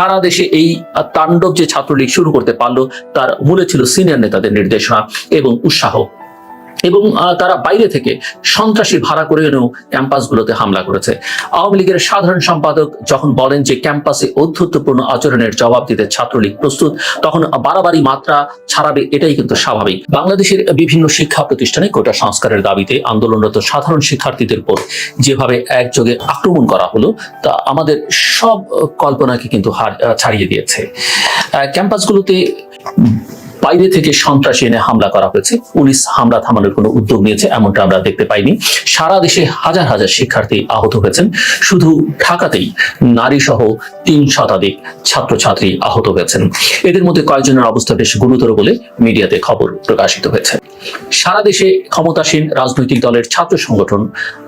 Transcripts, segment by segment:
সারা দেশে এই তাণ্ডব যে ছাত্রলীগ শুরু করতে পারল, তার মূলে ছিল সিনিয়র নেতাদের নির্দেশনা এবং উৎসাহ। এবং তারা বাইরে থেকে সন্ত্রাসী ভাড়া করে এনেও ক্যাম্পাসগুলোতে হামলা করেছে। আওয়ামী লীগের সাধারণ সম্পাদক যখন বলেন যে ক্যাম্পাসে অধ্যত্বপূর্ণ আচরণের জবাব দিতে ছাত্রলীগ প্রস্তুত, তখন বাড়াবাড়ি মাত্রা ছাড়াবে এটাই কিন্তু স্বাভাবিক। বাংলাদেশের বিভিন্ন শিক্ষা প্রতিষ্ঠানে কোটা সংস্কারের দাবিতে আন্দোলনরত সাধারণ শিক্ষার্থীদের উপর যেভাবে একযোগে আক্রমণ করা হলো, তা আমাদের সব কল্পনাকে কিন্তু হার- ছাড়িয়ে দিয়েছে। ক্যাম্পাসগুলোতে বাইরে থেকে সন্ত্রাসী এনে হামলা করা হয়েছে। পুলিশ হামলা থামানোর কোনো উদ্যোগ নিয়েছে, এমনটা আমরা দেখতে পাইনি। সারা দেশে হাজার হাজার শিক্ষার্থী আহত হয়েছেন। শুধু ঢাকাতেই নারী সহ তিন শতাধিক ছাত্রছাত্রী আহত হয়েছেন। এদের মধ্যে কয়েকজনের অবস্থা বেশ গুরুতর বলে মিডিয়াতে খবর প্রকাশিত হয়েছে। সারা দেশে ক্ষমতাসীন রাজনৈতিক দলের ছাত্র সংগঠন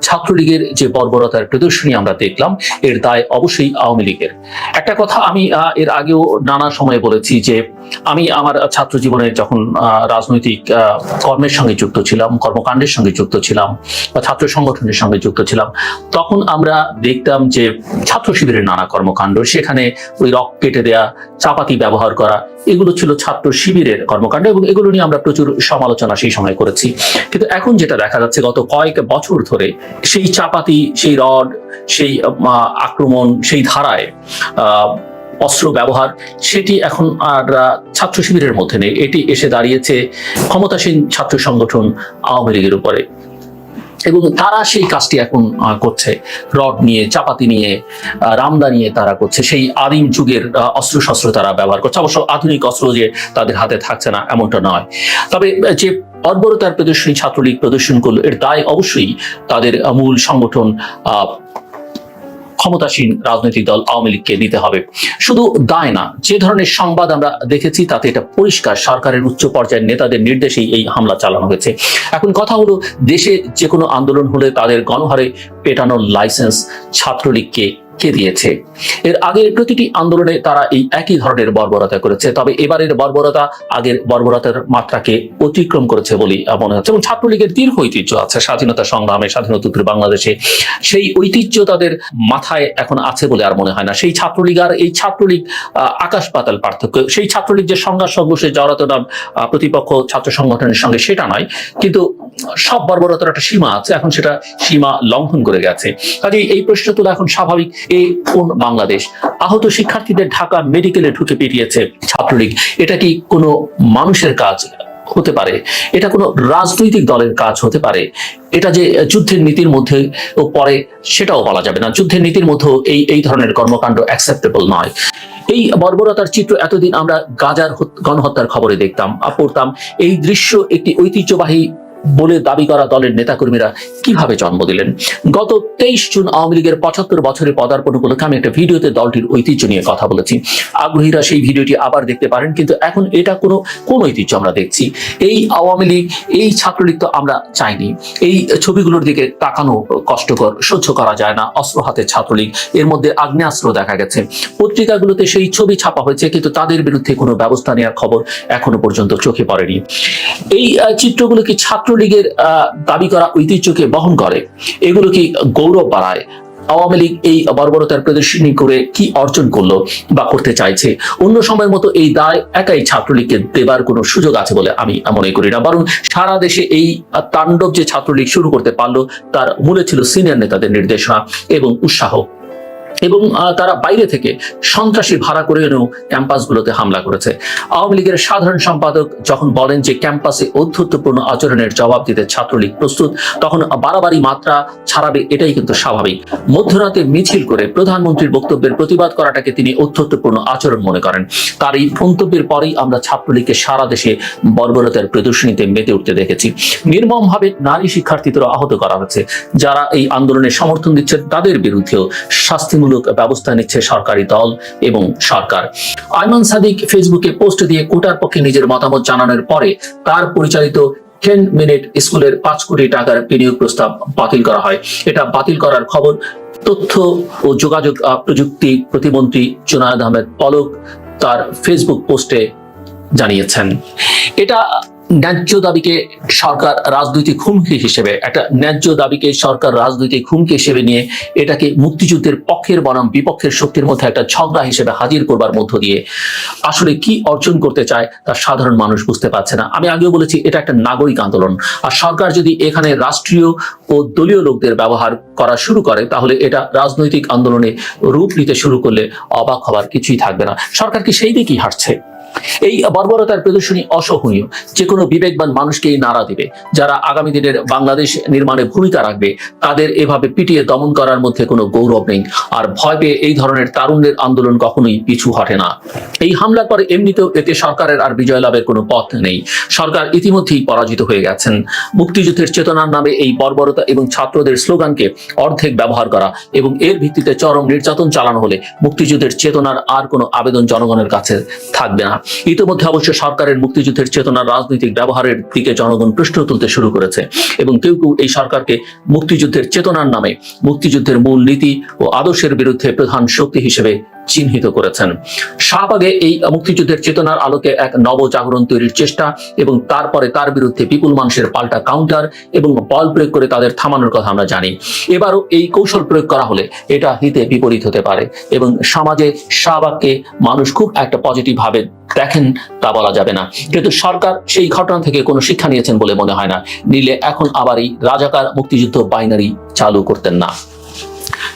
ছাত্রলীগের যে বর্বরতার প্রদর্শনী আমরা দেখলাম, এর দায় অবশ্যই আওয়ামী লীগের। একটা কথা আমি এর আগেও নানা সময়ে বলেছি যে, আমি আমার ছাত্র জীবনে যখন রাজনৈতিক কর্মের সঙ্গে যুক্ত ছিলাম, কর্মকাণ্ডের সঙ্গে যুক্ত ছিলাম বা ছাত্র সংগঠনের সঙ্গে যুক্ত ছিলাম, তখন আমরা দেখতাম যে ছাত্র শিবিরের নানা কর্মকাণ্ড, সেখানে ওই রক কেটে দেয়া, চাপাতি ব্যবহার করা, এগুলো ছিল ছাত্র শিবিরের কর্মকাণ্ড এবং এগুলো নিয়ে আমরা প্রচুর সমালোচনা সেই সময় করেছি। কিন্তু এখন যেটা দেখা যাচ্ছে, গত কয়েক বছর ধরে সেই চাপাতি, সেই রড, সেই আক্রমণ, সেই ধারায় অস্ত্র ব্যবহার, সেটি এখন আর ছাত্র শিবিরের মধ্যে নেই। এটি এসে দাঁড়িয়েছে ক্ষমতাসীন ছাত্র সংগঠন আওয়ামী লীগের উপরে। এবং তারা সেই কাজটি এখন করছে। রড নিয়ে, চাপাতি নিয়ে রামদা নিয়ে তারা করছে। সেই আদিম যুগের অস্ত্র শস্ত্র তারা ব্যবহার করছে। অবশ্য আধুনিক অস্ত্র যে তাদের হাতে থাকছে না, এমনটা নয়। তবে যে বর্বরতার প্রদর্শনী, ছাত্রলীগ প্রদর্শন করল, এর দায় অবশ্যই তাদের মূল সংগঠন ক্ষমতাসীন রাজনৈতিক দল আওয়ামী লীগকে নিতে হবে। শুধু দায় না, যে ধরনের সংবাদ আমরা দেখেছি তাতে এটা পরিষ্কার, সরকারের উচ্চ পর্যায়ের নেতাদের নির্দেশেই এই হামলা চালানো হয়েছে। এখন কথা হলো, দেশে যে কোনো আন্দোলন হলে তাদের গণহারে পেটানোর লাইসেন্স ছাত্রলীগকে কে দিয়েছে? এর আগের প্রতিটি আন্দোলনে তারা এই একই ধরনের বর্বরতা করেছে তবে এবারের বর্বরতা আগের বর্বরতার মাত্রাকে অতিক্রম করেছে আহ, মনে হচ্ছে। এবং ছাত্রলীগের দীর্ঘ ঐতিহ্য আছে স্বাধীনতা সংগ্রামে স্বাধীনোত্তর বাংলাদেশে সেই ঐতিহ্য তাদের মাথায় এখন আছে বলে আর মনে হয় না। সেই ছাত্রলীগ আর এই ছাত্রলীগ আকাশ পাতাল পার্থক্য সেই ছাত্রলীগ যে সংঘাত সংঘর্ষে জড়াতো প্রতিপক্ষ ছাত্র সংগঠনের সঙ্গে সেটা নয় কিন্তু সব বর্বরতার একটা সীমা আছে, এখন সেটা সীমা লঙ্ঘন করে গেছে। কাজে এই প্রশ্ন তোলা এখন স্বাভাবিক এই কোন বাংলাদেশ? আহত শিক্ষার্থীদের ঢাকা মেডিকেলে ঢুকে পিটিয়েছে ছাত্রলীগ। এটা কি কোনো মানুষের কাজ হতে পারে? এটা কোনো রাজনৈতিক দলের কাজ হতে পারে? এটা যে যুদ্ধের নীতির মধ্যে ও পরে সেটাও বলা যাবে না। যুদ্ধের নীতির মধ্যেও এই এই ধরনের কর্মকাণ্ড অ্যাকসেপ্টেবল নয়। এই বর্বরতার চিত্র এতদিন আমরা গাজার গণহত্যার খবরে দেখতাম, পড়তাম। এই দৃশ্য একটি ঐতিহ্যবাহী বলে দাবি করা দলের নেতাকর্মীরা কীভাবে জন্ম দিলেন? গত তেইশ জুন আওয়ামী লীগের পঁচাত্তর বছরের পদার্পণ উপলক্ষে আমি একটা ভিডিওতে দলটির ঐতিহ্য নিয়ে কথা বলেছি। আগ্রহীরা সেই ভিডিওটি আবার দেখতে পারেন, কিন্তু এখন এটা কোনো, কোন ঐতিহ্য আমরা দেখছি? এই আওয়ামী লীগ, এই ছাত্রলীগ তো আমরা চাইনি। এই ছবিগুলোর দিকে তাকানো কষ্টকর, সহ্য করা যায় না, অস্ত্র হাতে ছাত্রলীগ। এর মধ্যে আগ্নেয়াস্ত্র দেখা গেছে। পত্রিকাগুলোতে সেই ছবি ছাপা হয়েছে, কিন্তু তাদের বিরুদ্ধে কোনো ব্যবস্থা নেওয়ার খবর এখনও পর্যন্ত চোখে পড়েনি। এই চিত্রগুলো কি ছাত্রলীগের দাবি করা ঐতিহ্যকে বহন করে। এগুলো কি গৌরব বাড়ায়? আওয়ামী লীগ এই বর্বরতার প্রদর্শনী করে কি অর্জন করল বা করতে চাইছে? অন্য সময়ের মতো এই দায় একাই ছাত্রলীগকে দেবার কোনো সুযোগ আছে বলে আমি মনে করি না। বরং সারা দেশে এই তাণ্ডব যে ছাত্রলীগ শুরু করতে পারল, তার মূলে ছিল সিনিয়র নেতাদের নির্দেশনা এবং উৎসাহ। এবং তারা বাইরে থেকে সন্ত্রাসী ভাড়া করে এনেও ক্যাম্পাসগুলোতে হামলা করেছে। আওয়ামী লীগের সাধারণ সম্পাদক যখন বলেন যে ক্যাম্পাসে অধ্যত্বপূর্ণ আচরণের জবাব দিতে ছাত্রলীগ প্রস্তুত, তখন বাড়াবাড়ি মাত্রা ছাড়াবে এটাই কিন্তু স্বাভাবিক। মধ্যরাতে মিছিল করে প্রধানমন্ত্রীর বক্তব্যের প্রতিবাদ করাটাকে তিনি অধ্যত্বপূর্ণ আচরণ মনে করেন। তার এই মন্তব্যের পরেই আমরা ছাত্রলীগকে সারা দেশে বর্বরতার প্রদর্শনীতে মেতে উঠতে দেখেছি। নির্মমভাবে নারী শিক্ষার্থীদেরও আহত করা হচ্ছে। যারা এই আন্দোলনে সমর্থন দিচ্ছেন, তাদের বিরুদ্ধেও শাস্তিমূলক ব্যবস্থা নিচ্ছে সরকারি দল এবং সরকার। আইমান সাদিক ফেসবুকে পোস্ট দিয়ে কোটার পক্ষে নিজের মতামত জানানোর পরে তার পরিচালিত টেন মিনিট স্কুলের পাঁচ কোটি টাকার বিনিয়োগ প্রস্তাব বাতিল করা হয়। এটা বাতিল করার খবর তথ্য ও যোগাযোগ প্রযুক্তি প্রতিমন্ত্রী জুনায়দ আহমেদ পলক তার ফেসবুক পোস্টে জানিয়েছেন। এটা ন্যায্য দাবিকে সরকার রাজনৈতিক হুমকি হিসেবে, একটা ন্যায্য দাবিকে সরকার রাজনৈতিক হুমকি হিসেবে নিয়ে এটাকে মুক্তিযুদ্ধের পক্ষের বনাম বিপক্ষের শক্তির মধ্যে একটা ঝগড়া হিসেবে হাজির করবার মধ্য দিয়ে আসলে কি অর্জন করতে চায় তা সাধারণ মানুষ বুঝতে পারছে না। আমি আগেও বলেছি, এটা একটা নাগরিক আন্দোলন। আর সরকার যদি এখানে রাষ্ট্রীয় ও দলীয় লোকদের ব্যবহার করা শুরু করে, তাহলে এটা রাজনৈতিক আন্দোলনে রূপ নিতে শুরু করলে অবাক হবার কিছুই থাকবে না। সরকার কি সেই দিকেই হাঁটছে? এই বর্বরতার প্রদর্শনী অসহনীয়। যে কোনো বিবেকবান মানুষকে এই নাড়া দিবে। যারা আগামী দিনের বাংলাদেশ নির্মাণে ভূমিকা রাখবে, তাদের এভাবে পিটিয়ে দমন করার মধ্যে কোনো গৌরব নেই। আর ভয় পেয়ে এই ধরনের তারুণ্যের আন্দোলন কখনোই পিছু হটে না। এই হামলার পরে এমনিতেও এতে সরকারের আর বিজয় লাভের কোনো পথ নেই। সরকার ইতিমধ্যেই পরাজিত হয়ে গেছেন। মুক্তিযুদ্ধের চেতনার নামে এই বর্বরতা এবং ছাত্রদের স্লোগানকে অর্ধেক ব্যবহার করা এবং এর ভিত্তিতে চরম নির্যাতন চালানো হলে মুক্তিযুদ্ধের চেতনার আর কোনো আবেদন জনগণের কাছে থাকবে না। ইতিমধ্যে অবশ্য সরকারের মুক্তিযুদ্ধের চেতনা রাজনৈতিক ব্যবহারের দিকে জনগণ পৃষ্ঠ তুলতে শুরু করেছে এবং কেউ কেউ এই সরকারকে মুক্তিযুদ্ধের চেতনার নামে মুক্তিযুদ্ধের মূল নীতি ও আদর্শের বিরুদ্ধে প্রধান শক্তি হিসেবে চিহ্নিত করেছেন। শাহবাগে এই মুক্তিযুদ্ধের চেতনার আলোকে এক নবজাগরণ তৈরির চেষ্টা এবং তারপরে তার বিরুদ্ধে বিপুল মানুষের পাল্টা কাউন্টার এবং বল প্রয়োগ করে তাদের থামানোর কথা আমরা জানি। এবারও এই কৌশল প্রয়োগ করা হলে এটা হিতে বিপরীত হতে পারে এবং সমাজে শাহবাগকে মানুষ খুব একটা পজিটিভ ভাবে দেখেন তা বলা যাবে না। কিন্তু সরকার সেই ঘটনা থেকে কোনো শিক্ষা নিয়েছেন বলে মনে হয় না। নিলে এখন আবার এই রাজাকার মুক্তিযুদ্ধ বাইনারি চালু করতেন না।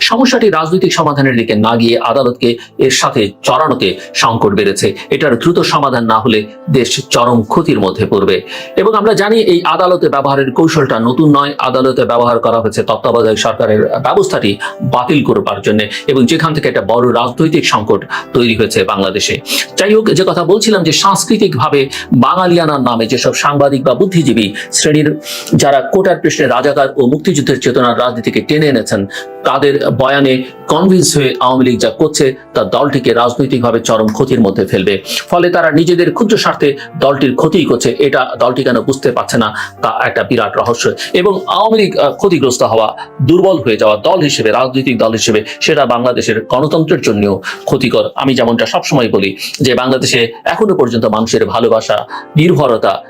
সমস্যাটি রাজনৈতিক সমাধানের দিকে না গিয়ে আদালতকে এর সাথে চড়ানোতে সংকট বেড়েছে। এটার দ্রুত সমাধান না হলে দেশ চরম ক্ষতির মধ্যে পড়বে। এবং আমরা জানি এই আদালতে ব্যবহারের কৌশলটা নতুন নয়। আদালতে ব্যবহার করা হয়েছে তত্ত্বাবধায়ক সরকারের ব্যবস্থাটি বাতিল করবার জন্য এবং যেখান থেকে একটা বড় রাজনৈতিক সংকট তৈরি হয়েছে বাংলাদেশে। যাই হোক, যে কথা বলছিলাম যে সাংস্কৃতিকভাবে বাঙালিয়ানার নামে যেসব সাংবাদিক বা বুদ্ধিজীবী শ্রেণির যারা কোটার প্রশ্নে রাজাকার ও মুক্তিযুদ্ধের চেতনার রাজনীতিকে টেনে এনেছেন, তাদের বয়ানে কনভিন্স হয়ে আওয়ামী লীগ যা করছে, তা দলটিকে রাজনৈতিকভাবে চরম ক্ষতির মধ্যে ফেলবে। ফলে তারা নিজেদের ক্ষুদ্র স্বার্থে দলটির ক্ষতি করছে, এটা দলটি কেন বুঝতে পারছে না, তা একটা বিরাট রহস্য। এবং আওয়ামী লীগ ক্ষতিগ্রস্ত হওয়া, দুর্বল হয়ে যাওয়া দল হিসেবে, রাজনৈতিক দল হিসেবে, সেটা বাংলাদেশের গণতন্ত্রের জন্যও ক্ষতিকর। আমি যেমনটা সবসময় বলি, যে বাংলাদেশে এখনও পর্যন্ত মানুষের ভালোবাসা, নির্ভরতা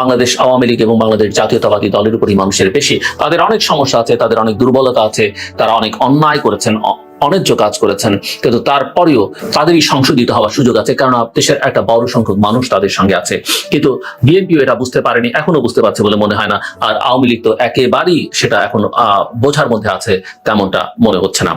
বাংলাদেশ আওয়ামী লীগ এবং বাংলাদেশ জাতীয়তাবাদী দলের উপরই মানুষের বেশি। তাদের অনেক সমস্যা আছে, তাদের অনেক দুর্বলতা আছে, তারা অনেক অন্যায় করেছেন অন্যায্য কাজ করেছেন, কিন্তু তারপরেও তাদেরই সংশোধিত হওয়ার সুযোগ আছে কারণ দেশের একটা বড় সংখ্যক মানুষ তাদের সঙ্গে আছে। কিন্তু বিএনপিও এটা বুঝতে পারেনি, এখনও বুঝতে পারছে বলে মনে হয় না, আর আওয়ামী লীগ তো একেবারেই সেটা এখন বোঝার মধ্যে আছে, তেমনটা মনে হচ্ছে না।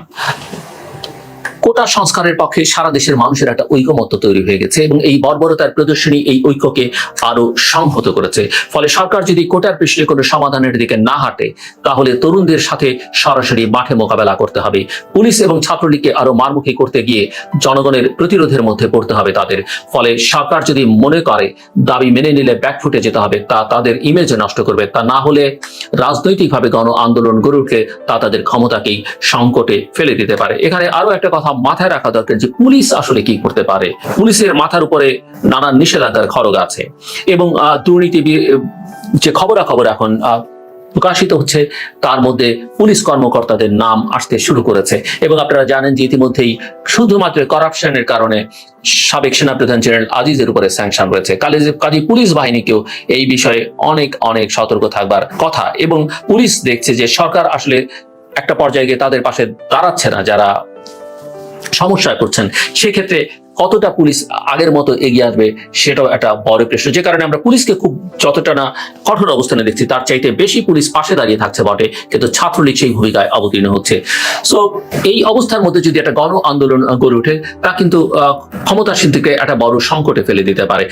কোটা সংস্কারের পক্ষে সারা দেশের মানুষের একটা ঐকমত্য তৈরি হয়ে গেছে এবং এই বর্বরতার প্রদর্শনী এই ঐক্যকে আরও সংহত করেছে। ফলে সরকার যদি কোটার পৃষ্ঠে কোনো সমাধানের দিকে না হাঁটে, তাহলে তরুণদের সাথে সরাসরি মাঠে মোকাবেলা করতে হবে। পুলিশ এবং ছাত্রলীগকে আরও মারমুখী করতে গিয়ে জনগণের প্রতিরোধের মধ্যে পড়তে হবে তাদের। ফলে সরকার যদি মনে করে দাবি মেনে নিলে ব্যাকফুটে যেতে হবে, তা তাদের ইমেজ নষ্ট করবে। তা না হলে রাজনৈতিকভাবে গণ আন্দোলন গড়ে উঠলে তা তাদের ক্ষমতাকেই সংকটে ফেলে দিতে পারে। এখানে আরও একটা কথা মাথায় রাখা দরকার যে পুলিশ আসলে কি করতে পারে। পুলিশের মাথার উপরে নানান নিষেধাজ্ঞার খড়গ আছে। এবং দুর্নীতি যে খবরাখবর এখন প্রকাশিত হচ্ছে, তার মধ্যে পুলিশ কর্মকর্তাদের নাম আসতে শুরু করেছে। এবং আপনারা জানেন যে ইতিমধ্যেই শুধুমাত্র করাপশনের কারণে সাবেক সেনাপ্রধান জেনারেল আজিজের উপরে স্যাংশন রয়েছে। কাজে, কাজী পুলিশ বাহিনীকেও এই বিষয়ে অনেক অনেক সতর্ক থাকবার কথা। এবং পুলিশ দেখছে যে সরকার আসলে একটা পর্যায়ে গিয়ে তাদের পাশে দাঁড়াচ্ছে না যারা সমস্যায় পড়ছেন সেক্ষেত্রে কতটা পুলিশ আগের মতো এগিয়ে আসবে সেটাও একটা বড় প্রশ্ন। যে কারণে আমরা পুলিশকে খুব যতটা না কঠোর অবস্থানে দেখছি তার চাইতে বেশি পুলিশ পাশে দাঁড়িয়ে থাকছে বটে কিন্তু ছাত্রলীগ সেই ভূমিকায় অবতীর্ণ হচ্ছে। সো এই অবস্থার মধ্যে যদি একটা গণ আন্দোলন গড়ে ওঠে তা কিন্তু আহ, ক্ষমতাসীনদেরকে একটা বড় সংকটে ফেলে দিতে পারে।